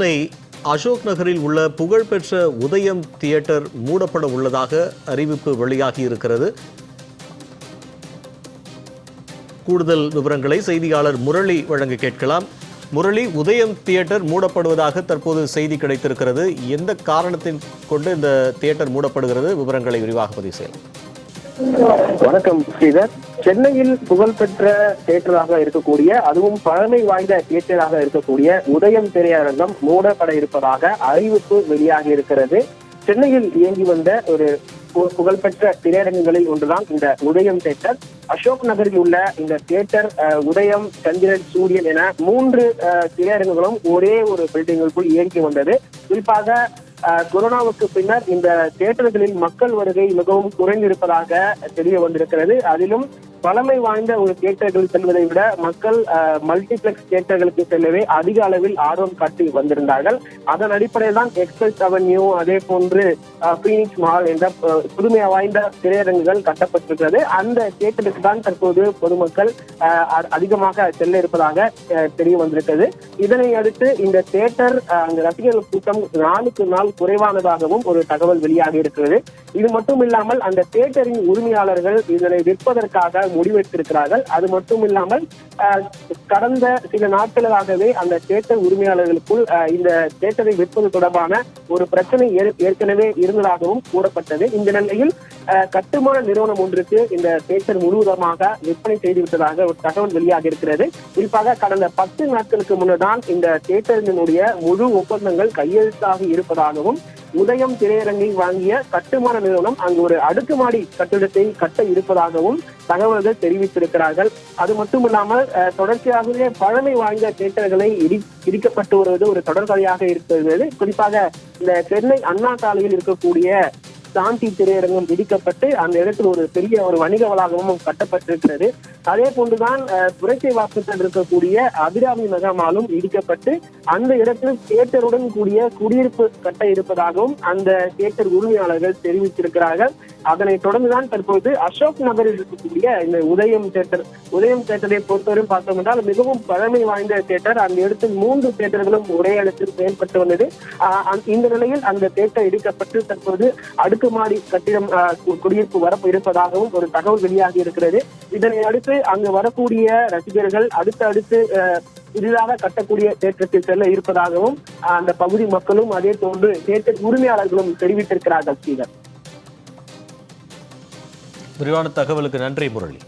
சென்னை அசோக் நகரில் உள்ள புகழ்பெற்ற உதயம் தியேட்டர் மூடப்பட உள்ளதாக அறிவிப்பு வெளியாகி இருக்கிறது கூடுதல் விவரங்களை செய்தியாளர் முரளி வழங்க கேட்கலாம். முரளி உதயம் தியேட்டர் மூடப்படுவதாக தற்போது செய்தி கிடைத்திருக்கிறது. எந்த காரணத்தின் கொண்டு இந்த தியேட்டர் மூடப்படுகிறது? விவரங்களை விரிவாக பதிவு செய்யலாம். வணக்கம் ஸ்ரீதர். சென்னையில் புகழ்பெற்ற தியேட்டராக இருக்கக்கூடிய அதுவும் பழமை வாய்ந்த தியேட்டராக இருக்கக்கூடிய உதயம் திரையரங்கம் மூடப்பட இருப்பதாக அறிவிப்பு வெளியாகி இருக்கிறது. சென்னையில் இயங்கி வந்த ஒரு புகழ்பெற்ற திரையரங்குகளில் ஒன்றுதான் இந்த உதயம் தியேட்டர். அசோக் நகரில் உள்ள இந்த தியேட்டர் உதயம் சந்திரன் சூரியன் என மூன்று திரையரங்குகளும் ஒரே ஒரு பில்டிங்குக்குள் இயங்கி வந்தது. குறிப்பாக கொரோனாவுக்கு பின்னர் இந்த தேட்டர்களில் மக்கள் வருகை மிகவும் குறைந்திருப்பதாக தெரிய வந்திருக்கிறது. அதிலும் பழமை வாய்ந்த ஒரு தியேட்டர்கள் செல்வதை விட மக்கள் மல்டிபிளெக்ஸ் தியேட்டர்களுக்கு செல்லவே அதிக அளவில் ஆர்வம் காட்டி வந்திருந்தார்கள். அதன் அடிப்படையில் தான் எக்ஸ்பிரஸ் அவென்யூ அதே போன்று பீனிக்ஸ் மால் என்ற புதுமை வாய்ந்த திரையரங்குகள் கட்டப்பட்டிருக்கிறது. அந்த தியேட்டருக்கு தான் தற்போது பொதுமக்கள் அ- அதிகமாக செல்ல இருப்பதாக தெரிய வந்திருக்கிறது. இதனை அடுத்து இந்த தியேட்டர் அந்த ரசிகர்கள் கூட்டம் நாளுக்கு நாள் குறைவானதாகவும் ஒரு தகவல் வெளியாகி இருக்கிறது. இது மட்டும் இல்லாமல் அந்த தியேட்டரின் உரிமையாளர்கள் இதனை விற்பதற்காக முடிவெடுத்திருக்கிறார்கள். அது மட்டும் இல்லாமல் கடந்த சில நாட்களாகவே அந்த தேட்டர் உரிமையாளர்களுக்குள் அஹ், இந்த தேட்டரை விற்பது தொடர்பான ஒரு பிரச்சனை ஏற்- ஏற்கனவே இருந்ததாகவும் கூறப்பட்டது. இந்த நிலையில் கட்டுமான நிறுவனம் ஒன்றுக்கு இந்த தியேட்டர் முழுவதமாக விற்பனை செய்துவிட்டதாக ஒரு தகவல் வெளியாக இருக்கிறது. குறிப்பாக கடந்த பத்து நாட்களுக்கு முன்னர்தான் இந்த தியேட்டரினுடைய முழு ஒப்பந்தங்கள் கையெழுத்தாகி இருப்பதாகவும் உதயம் திரையரங்கை வாங்கிய கட்டுமான நிறுவனம் அங்கு ஒரு அடுக்குமாடி கட்டிடத்தை கட்ட இருப்பதாகவும் தகவல்கள் தெரிவித்திருக்கிறார்கள். அது மட்டும் இல்லாமல் தொடர்ச்சியாகவே பழமை வாய்ந்த தியேட்டர்களை இடி இடிக்கப்பட்டு வருவது ஒரு தொடர்கதையாக இருக்கிறது. குறிப்பாக இந்த சென்னை அண்ணா சாலையில் இருக்கக்கூடிய சாந்தி திரையரங்கம் இடிக்கப்பட்டு அந்த இடத்தில் ஒரு பெரிய ஒரு வணிக வளாகமும் கட்டப்பட்டிருக்கிறது. அதே போன்றுதான் புரட்சி வாசத்தில் இருக்கக்கூடிய அபிராமி மகாமாலும் இடிக்கப்பட்டு அந்த இடத்தில் தியேட்டருடன் கூடிய குடியிருப்பு கட்ட இருப்பதாகவும் அந்த தியேட்டர் உரிமையாளர்கள் தெரிவித்திருக்கிறார்கள். அதனை தொடர்ந்துதான் தற்போது அசோக் நகரில் இருக்கக்கூடிய இந்த உதயம் தியேட்டர் உதயம் தியேட்டரை பொறுத்தவரை பார்த்தோம் என்றால் மிகவும் பழமை வாய்ந்த தியேட்டர் அந்த இடத்தில் மூன்று தியேட்டர்களும் ஒரே இடத்தில் செயல்பட்டு வந்தது. இந்த நிலையில் அந்த தியேட்டர் இடிக்கப்பட்டு தற்போது அடுக்குமாடி கட்டிடம் குடியிருப்பு வரப்பு இருப்பதாகவும் ஒரு தகவல் வெளியாகி இருக்கிறது. இதனை அடுத்து அங்கு வரக்கூடிய ரசிகர்கள் அடுத்து அடுத்து இதுதாக கட்டக்கூடிய தேட்டருக்கு செல்ல இருப்பதாகவும் அந்த பகுதி மக்களும் அதே போன்று தேட்டர் உரிமையாளர்களும் தெரிவித்திருக்கிறார்கள் ஸ்ரீதர். விரிவான தகவலுக்கு நன்றி முரளி.